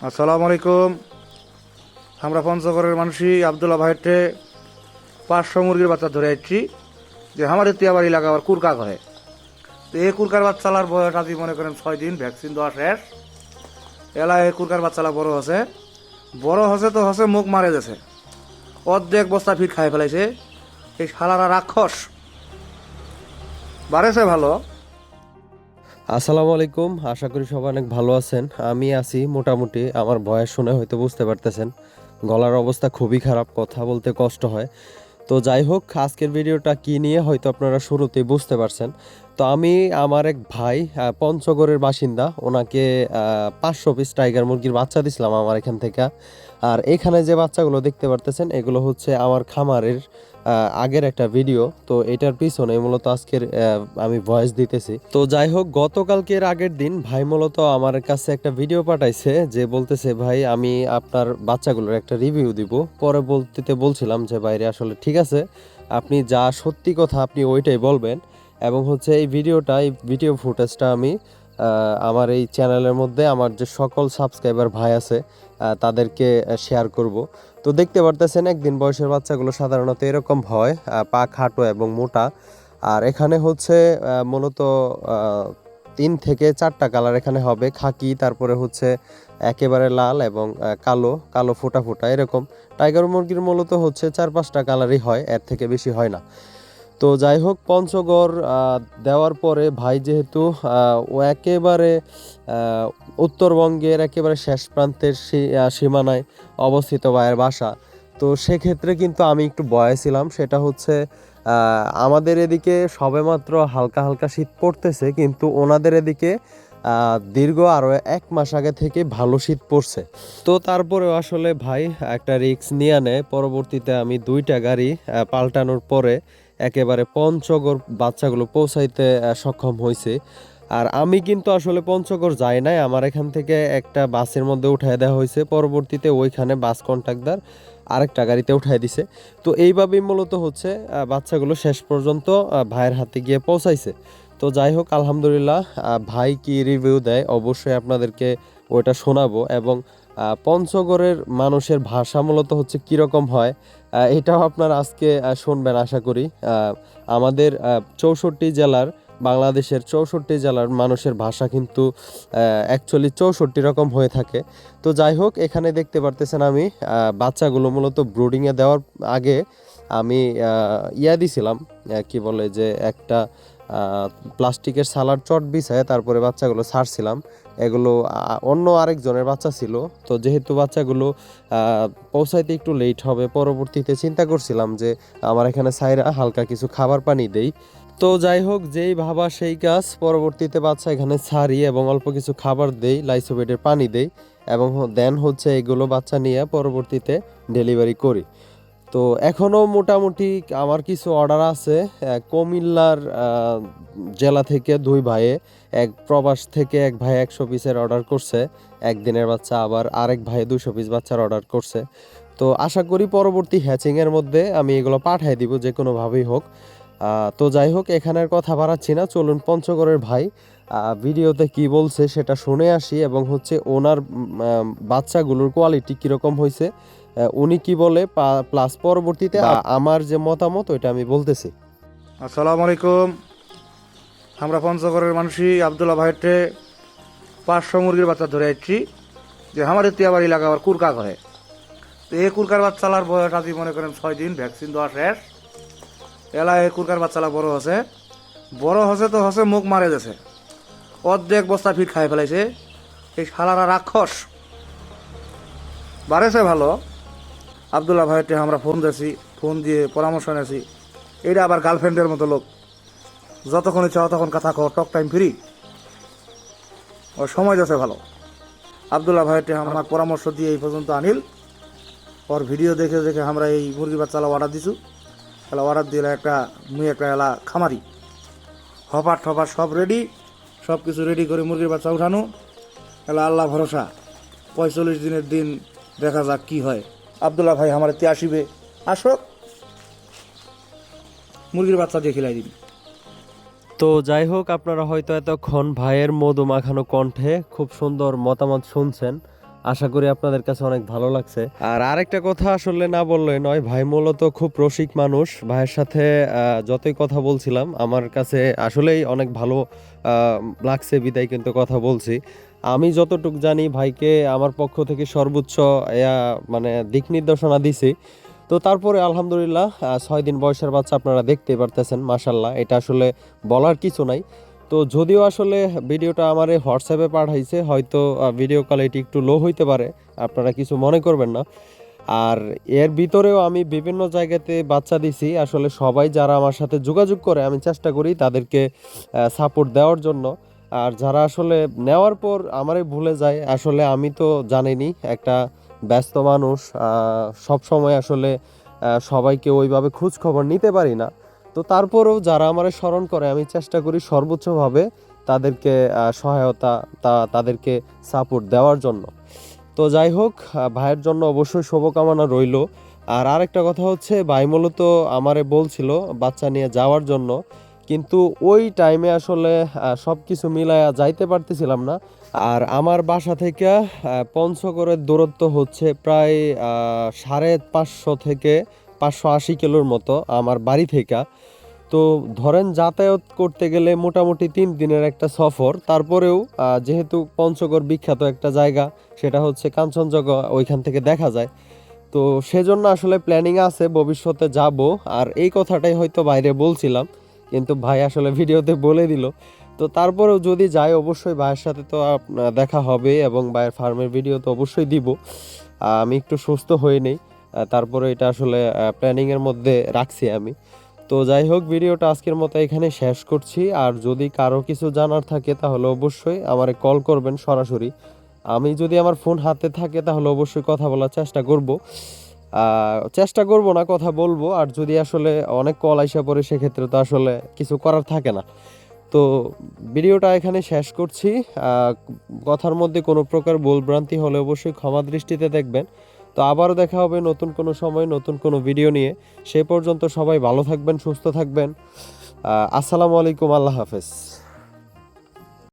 আসসালামু আলাইকুম আমরা পঞ্চগড়ের মানুষই আবদুল্লাহ ভাইটে পাঁচশো মুরগির বাচ্চা ধরে আসছি যে আমার তিয়াবাড়ি এলাকা আবার কুরকা করে তো এই কুরকার বাচ্চালার বয়স আজ মনে করেন ছয় দিন, ভ্যাকসিন দেওয়া শেষ। এলা এই কুরকার বাচ্চালা বড় হচ্ছে বড় হচ্ছে তো হচ্ছে মুখ মারে গেছে। অর্ধেক বস্তা ফিট খাই ফেলাইছে। এই শালারা রাক্ষস। বাড়েছে ভালো। আসসালামু আলাইকুম। আশা করি সবাই অনেক ভালো আছেন। আমি আছি মোটামুটি, আমার বয়স শুনে হয়তো বুঝতে পারতেছেন। গলার অবস্থা খুবই খারাপ, কথা বলতে কষ্ট হয়। তো যাই হোক, আজকের ভিডিওটা কি নিয়ে হয়তো আপনারা শুরুতেই বুঝতে পারছেন। তো আমি আমার এক ভাই পঞ্চগড়ের বাসিন্দা। ওনাকে পাঁচশো পিস টাইগার মুরগির বাচ্চা দিছিলাম আমার এখান থেকে। আর এখানে যে বাচ্চাগুলো দেখতে পারতেছেন, এগুলো হচ্ছে আমার খামারের আগের একটা ভিডিও তো এটার পিছনে মূলত আজকের আমি ভয়েস দিতেছি। তো যাই হোক গতকালকের আগের দিন ভাই মূলত আমার কাছে একটা ভিডিও পাঠাইছে, যে বলতেছে, ভাই, আমি আপনার বাচ্চাগুলোর একটা রিভিউ দিব। পরে বলতে বলছিলাম যে বাইরে আসলে ঠিক আছে। আপনি যা সত্যি কথা আপনি ওইটাই বলবেন। এবং হচ্ছে এই ভিডিওটা, এই ভিডিও ফুটেজটা আমি আমার এই চ্যানেলের মধ্যে আমার যে সকল সাবস্ক্রাইবার ভাই আছে তাদেরকে শেয়ার করব। তো দেখতে পারতেছেন একদিন বয়সের বাচ্চাগুলো সাধারণত এরকম হয় পা খাটো এবং মোটা। আর এখানে হচ্ছে মূলত তিন থেকে চারটা কালার এখানে হবে। খাকি, তারপরে হচ্ছে একেবারে লাল এবং কালো কালো ফোটা ফোটা এরকম। টাইগার মুরগির মূলত হচ্ছে চার পাঁচটা কালারই হয়, এর থেকে বেশি হয় না। তো যাই হোক, পঞ্চগড় দেওয়ার পরে ভাই যেহেতু ও একেবারে উত্তরবঙ্গের একেবারে শেষ প্রান্তের সীমানায় অবস্থিত ভাইয়ের বাসা। তো সেক্ষেত্রে কিন্তু আমি একটু ভয়ে ছিলাম, সেটা হচ্ছে আমাদের এদিকে সবেমাত্র হালকা হালকা শীত পড়তেছে, কিন্তু ওনাদের এদিকে দীর্ঘ আরও এক মাস আগে থেকে ভালো শীত পড়ছে। তো তারপরেও আসলে ভাই একটা রিস্ক নিয়ে নেয় পরবর্তীতে আমি দুইটা গাড়ি পাল্টানোর পরে একেবারে পঞ্চগড় বাচ্চাগুলো পৌঁছাইতে সক্ষম হয়েছে আর আমি কিন্তু আসলে পঞ্চগড় যাই নাই, আমার এখান থেকে একটা বাসের মধ্যে উঠাই দেওয়া হয়েছে পরবর্তীতে ওইখানে বাস কন্ট্রাক্টর আরেকটা গাড়িতে উঠাই দিছে। তো এইভাবেই মূলত হচ্ছে বাচ্চাগুলো শেষ পর্যন্ত ভাইয়ের হাতে গিয়ে পৌঁছাইছে। তো যাই হোক, আলহামদুলিল্লাহ ভাই কি রিভিউ দেয়, অবশ্যই আপনাদেরকে ওইটা শোনাবো। এবং পঞ্চগড়ের মানুষের ভাষা মূলত হচ্ছে কীরকম হয় এটাও আপনারা আজকে শুনবেন আশা করি। আমাদের চৌষট্টি জেলার, বাংলাদেশের চৌষট্টি জেলার মানুষের ভাষা কিন্তু অ্যাকচুয়ালি চৌষট্টি রকম হয়ে থাকে। তো যাই হোক, এখানে দেখতে পারতেছেন আমি বাচ্চাগুলো মূলত ব্রুডিংয়ে দেওয়ার আগে আমি ইয়া দিছিলাম কি বলে যে একটা প্লাস্টিকের সালার চট বিছায় তারপরে বাচ্চাগুলো ছাড়ছিলাম। এগুলো অন্য আরেকজনের বাচ্চা ছিল। তো যেহেতু বাচ্চাগুলো পৌঁছাইতে একটু লেট হবে, পরবর্তীতে চিন্তা করছিলাম যে আমার এখানে সাইরা হালকা কিছু খাবার পানি দেই। তো যাই হোক, যেই ভাবা সেই কাজ, পরবর্তীতে বাচ্চা এখানে ছাড়ি এবং অল্প কিছু খাবার দেই লাইসোবেটের পানি দেই এবং দেন হচ্ছে এগুলো বাচ্চা নিয়ে পরবর্তীতে ডেলিভারি করি। তো এখনও মোটামুটি আমার কিছু অর্ডার আছে কুমিল্লার জেলা থেকে দুই ভাইয়ে, এক প্রবাস থেকে এক ভাই একশো পিসের অর্ডার করছে, একদিনের বাচ্চা আবার আরেক ভাই দুশো পিস বাচ্চার অর্ডার করছে। তো আশা করি পরবর্তী হ্যাচিংয়ের মধ্যে আমি এগুলো পাঠিয়ে দিব যে কোনোভাবেই হোক। তো যাই হোক, এখানের কথা বাড়াচ্ছি না, চলুন পঞ্চগড়ের ভাই ভিডিওতে কি বলছে সেটা শুনে আসি এবং হচ্ছে ওনার বাচ্চাগুলোর কোয়ালিটি কীরকম হয়েছে উনি কি বলে প্লাস পরবর্তীতে আমার যে মতামত ওইটা আমি বলতেছি। আসসালামু আলাইকুম। আমরা পঞ্চগড়ের মানুষই আবদুল্লাহ ভাইটে পাঁচশো মুরগির বাচ্চা ধরে আসছি যে আমার তিয়াবাড়ি এলাকা আবার কুরকা করে তো এই কুরকার বাচ্চালার বয়স আজ মনে করেন ছয় দিন ভ্যাকসিন দেওয়া শেষ। এলা এই কুরকার বাচ্চালা বড় হচ্ছে বড় হচ্ছে তো হচ্ছে মুখ মারে গেছে অর্ধেক বস্তা ফিট খাই ফেলাইছে। এই শালারা রাক্ষস। বাড়েছে ভালো। আবদুল্লাহ ভাইটে আমরা ফোন দিয়েছি, ফোন দিয়ে পরামর্শ নিয়েছি। এটা আবার গার্লফ্রেন্ডের মতো লোক। যতক্ষণ ইচ্ছা ততক্ষণ কথা কও, টক টাইম ফ্রি। ও সময় যাচ্ছে ভালো। আবদুল্লাহ ভাইটে আমার পরামর্শ দিয়ে এই পর্যন্ত আনিল। ওর ভিডিও দেখে দেখে আমরা এই মুরগি বাচ্চালা অর্ডার দিছু। তাহলে অর্ডার দিলে একটা, মুই একটা এলা খামারি। হপার ঠপার সব রেডি সব কিছু রেডি করে মুরগির বাচ্চা উঠানো। তাহলে আল্লাহ ভরসা। পঁয়তাল্লিশ দিনের দিন দেখা যাক কি হয়। আবদুল্লাহ ভাই আমার এতে আসিবে। আসক মুরগির বাচ্চা দিয়ে খেলাই দিন তো যাই হোক, আপনারা হয়তো এতক্ষণ ভাইয়ের মধু মাখানো কণ্ঠে খুব সুন্দর মতামত শুনছেন। আশা করি আপনাদের কাছে অনেক ভালো লাগছে। আর আরেকটা কথা আসলে না বললে নয়, ভাই মূলত খুব রসিক মানুষ। ভাইয়ের সাথে যতই কথা বলছিলাম, আমার কাছে আসলেই অনেক ভালো লাগছে, বিদায় কিন্তু কথা বলছি। আমি যতটুক জানি ভাইকে আমার পক্ষ থেকে সর্বোচ্চ মানে দিক নির্দেশনা দিছি। তো তারপরে আলহামদুলিল্লাহ ছয় দিন বয়সের বাচ্চা আপনারা দেখতে পারতেছেন মাসাল্লাহ এটা আসলে বলার কিছু নাই। তো যদিও আসলে ভিডিওটা আমার হোয়াটসঅ্যাপে পাঠাইছে, হয়তো ভিডিও কোয়ালিটি একটু লো হইতে পারে, আপনারা কিছু মনে করবেন না। আর এর ভিতরেও আমি বিভিন্ন জায়গাতে বাচ্চা দিছি, আসলে সবাই যারা আমার সাথে যোগাযোগ করে, আমি চেষ্টা করি তাদেরকে সাপোর্ট দেওয়ার জন্য। আর যারা আসলে নেওয়ার পর আমারে ভুলে যায়, আসলে আমি তো জানিনি, একটা ব্যস্ত মানুষ সব সময় আসলে সবাইকে ওইভাবে খোঁজ খবর নিতে পারি না। তো তারপরেও যারা আমারে স্মরণ করে, আমি চেষ্টা করি সর্বোচ্চভাবে তাদেরকে সহায়তা, তা, তাদেরকে সাপোর্ট দেওয়ার জন্য। তো যাই হোক ভাইয়ের জন্য অবশ্যই শুভকামনা রইল। আর আরেকটা কথা হচ্ছে, ভাই মূলত আমারে বলছিল বাচ্চা নিয়ে যাওয়ার জন্য। কিন্তু ওই টাইমে আসলে সব কিছু মিলায়া যাইতে পারতেছিলাম না। আর আমার বাসা থেকে পঞ্চগড়ের দূরত্ব হচ্ছে প্রায় সাড়ে পাঁচশো থেকে পাঁচশো আশি কিলোর মতো আমার বাড়ি থেকে। তো ধরেন যাতায়াত করতে গেলে মোটামুটি তিন দিনের একটা সফর। তারপরেও যেহেতু পঞ্চগড় বিখ্যাত একটা জায়গা, সেটা হচ্ছে কাঞ্চনজঙ্ঘা, ওইখান থেকে দেখা যায়। তো সেজন্য আসলে প্ল্যানিং আছে, ভবিষ্যতে যাব। আর এই কথাটাই হয়তো বাইরে বলছিলাম, কিন্তু ভাই আসলে ভিডিওতে বলে দিল। তো তারপরেও যদি যাই, অবশ্যই ভাইয়ের সাথে তো দেখা হবে এবং ভাইয়ের ফার্মের ভিডিও তো অবশ্যই দিব। আমি একটু সুস্থ হয়ে নেই। তারপরে এটা আসলে প্ল্যানিংয়ের মধ্যে রাখছি আমি। তো যাই হোক, ভিডিওটা আজকের মতো এখানে শেষ করছি। আর যদি কারও কিছু জানার থাকে, তাহলে অবশ্যই আমারে কল করবেন সরাসরি। আমি যদি আমার ফোন হাতে থাকে, তাহলে অবশ্যই কথা বলার চেষ্টা করব। চেষ্টা করব না, কথা বলব। আর যদি আসলে অনেক কল আইসা পড়ে, সেক্ষেত্রে তো আসলে কিছু করার থাকে না। তো ভিডিওটা এখানে শেষ করছি। কথার মধ্যে কোনো প্রকার ভুলভ্রান্তি হলে অবশ্যই ক্ষমা দৃষ্টিতে দেখবেন। তো আবারও দেখা হবে নতুন কোনো সময়, নতুন কোনো ভিডিও নিয়ে। সে পর্যন্ত সবাই ভালো থাকবেন, সুস্থ থাকবেন। আসসালামু আলাইকুম, আল্লাহ হাফেজ।